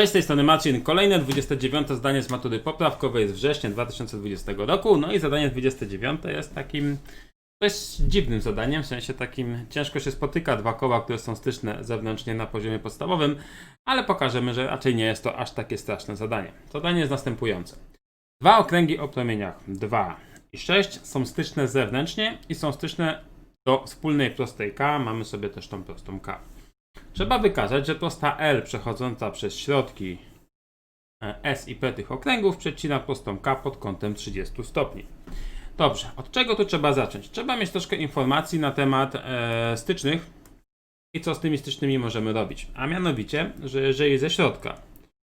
Cześć, z tej strony Marcin. Kolejne 29 zdanie z matury poprawkowej z września 2020 roku. No i zadanie 29 jest takim dość dziwnym zadaniem, w sensie takim ciężko się spotyka dwa koła, które są styczne zewnętrznie na poziomie podstawowym, ale pokażemy, że raczej nie jest to aż takie straszne zadanie. Zadanie jest następujące. Dwa okręgi o promieniach 2 i 6 są styczne zewnętrznie i są styczne do wspólnej prostej K. Mamy sobie też tą prostą K. Trzeba wykazać, że prosta L przechodząca przez środki e, S i P tych okręgów przecina prostą K pod kątem 30 stopni. Dobrze, od czego tu trzeba zacząć? Trzeba mieć troszkę informacji na temat e, stycznych i co z tymi stycznymi możemy robić. A mianowicie, że jeżeli ze środka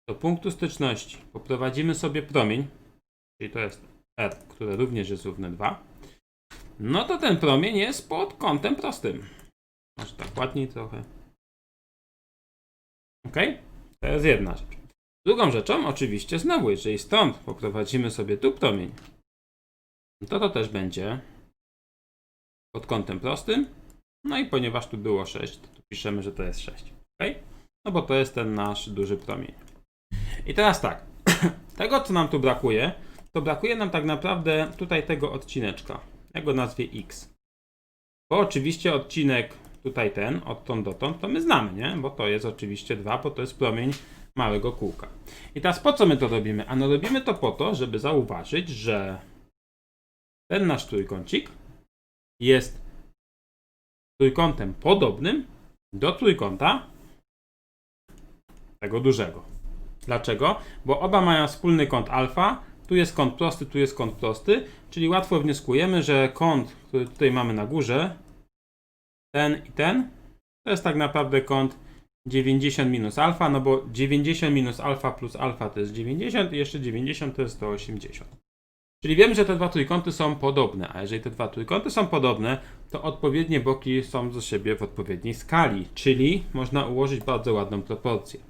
do punktu styczności poprowadzimy sobie promień, czyli to jest R, które również jest równe 2, no to ten promień jest pod kątem prostym. Może tak ładniej trochę. Ok? To jest jedna rzecz. Drugą rzeczą, oczywiście, znowu, jeżeli stąd poprowadzimy sobie tu promień, to to też będzie pod kątem prostym. No i ponieważ tu było 6, to tu piszemy, że to jest 6. Ok? No bo to jest ten nasz duży promień. I teraz tak. tego, co nam tu brakuje, to brakuje nam tak naprawdę tutaj tego odcineczka. Ja go nazwie X. Bo oczywiście odcinek tutaj ten, odtąd dotąd, to my znamy, nie? Bo to jest oczywiście 2, bo to jest promień małego kółka. I teraz po co my to robimy? Ano robimy to po to, żeby zauważyć, że ten nasz trójkącik jest trójkątem podobnym do trójkąta tego dużego. Dlaczego? Bo oba mają wspólny kąt alfa, tu jest kąt prosty, tu jest kąt prosty, czyli łatwo wnioskujemy, że kąt, który tutaj mamy na górze, ten i ten, to jest tak naprawdę kąt 90 minus alfa, no bo 90 minus alfa plus alfa to jest 90 i jeszcze 90 to jest 180. Czyli wiem, że te dwa trójkąty są podobne, a jeżeli te dwa trójkąty są podobne, to odpowiednie boki są do siebie w odpowiedniej skali, czyli można ułożyć bardzo ładną proporcję.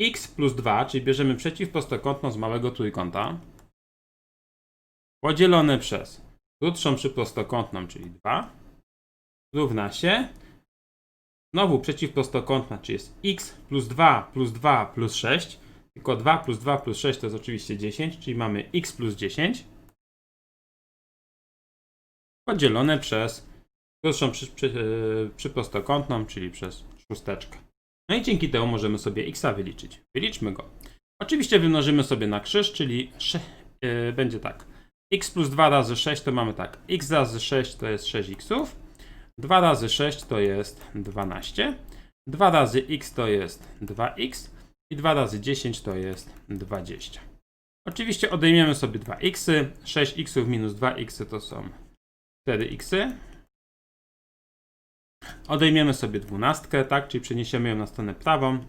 x plus 2, czyli bierzemy przeciwprostokątną z małego trójkąta, podzielone przez krótszą przyprostokątną, czyli 2, równa się znowu przeciwprostokątna, czyli jest x plus 2 plus 2 plus 6, tylko 2 plus 2 plus 6 to jest oczywiście 10, czyli mamy x plus 10 podzielone przez krótszą przy, przy, yy, przyprostokątną, czyli przez szósteczkę. No i dzięki temu możemy sobie x wyliczyć. Wyliczmy go. Oczywiście wymnożymy sobie na krzyż, czyli yy, będzie tak. x plus 2 razy 6 to mamy tak. x razy 6 to jest 6x. 2 razy 6 to jest 12. 2 razy x to jest 2x. I 2 razy 10 to jest 20. Oczywiście odejmiemy sobie 2x. 6x minus 2x to są 4x. Odejmiemy sobie 12, tak? Czyli przeniesiemy ją na stronę prawą.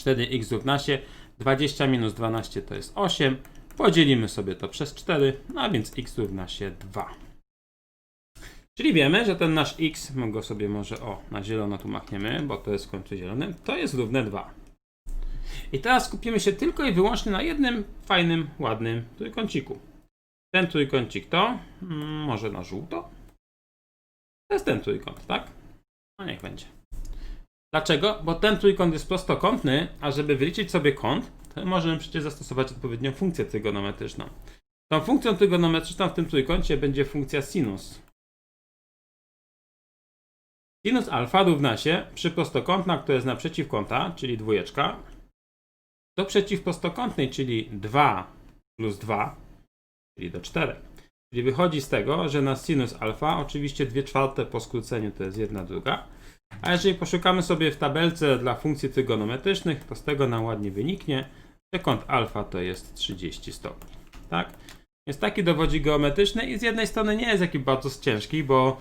4x równa się 20 minus 12 to jest 8. Podzielimy sobie to przez 4, no a więc x równa się 2. Czyli wiemy, że ten nasz x, my go sobie może o, na zielono tu machniemy, bo to jest w końcu zielony, to jest równe 2. I teraz skupimy się tylko i wyłącznie na jednym fajnym, ładnym trójkąciku. Ten trójkącik to, mm, może na żółto? To jest ten trójkąt, tak? No niech będzie. Dlaczego? Bo ten trójkąt jest prostokątny, a żeby wyliczyć sobie kąt, to możemy przecież zastosować odpowiednią funkcję trygonometryczną. Tą funkcją trygonometryczną w tym trójkącie będzie funkcja sinus. Sinus alfa równa się przy prostokątna, która jest naprzeciw kąta, czyli dwójeczka, do przeciwprostokątnej, czyli 2 plus 2, czyli do 4. Czyli wychodzi z tego, że na sinus alfa oczywiście 2 czwarte po skróceniu to jest jedna druga. A jeżeli poszukamy sobie w tabelce dla funkcji trygonometrycznych, to z tego nam ładnie wyniknie, że kąt alfa to jest 30 stopni. Tak? Jest taki dowodzik geometryczny i z jednej strony nie jest jakiś bardzo ciężki, bo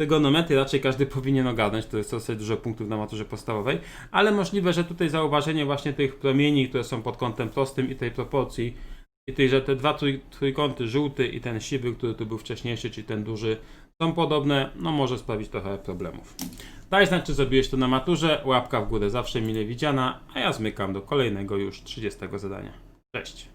Trygonometry raczej każdy powinien ogarnąć, to jest dosyć dużo punktów na maturze podstawowej, ale możliwe, że tutaj zauważenie właśnie tych promieni, które są pod kątem prostym i tej proporcji, i tej, że te dwa trój, trójkąty, żółty i ten siwy, który tu był wcześniejszy, czyli ten duży, są podobne, no może sprawić trochę problemów. Daj znać, czy zrobiłeś to na maturze, łapka w górę zawsze mile widziana, a ja zmykam do kolejnego już 30 zadania. Cześć!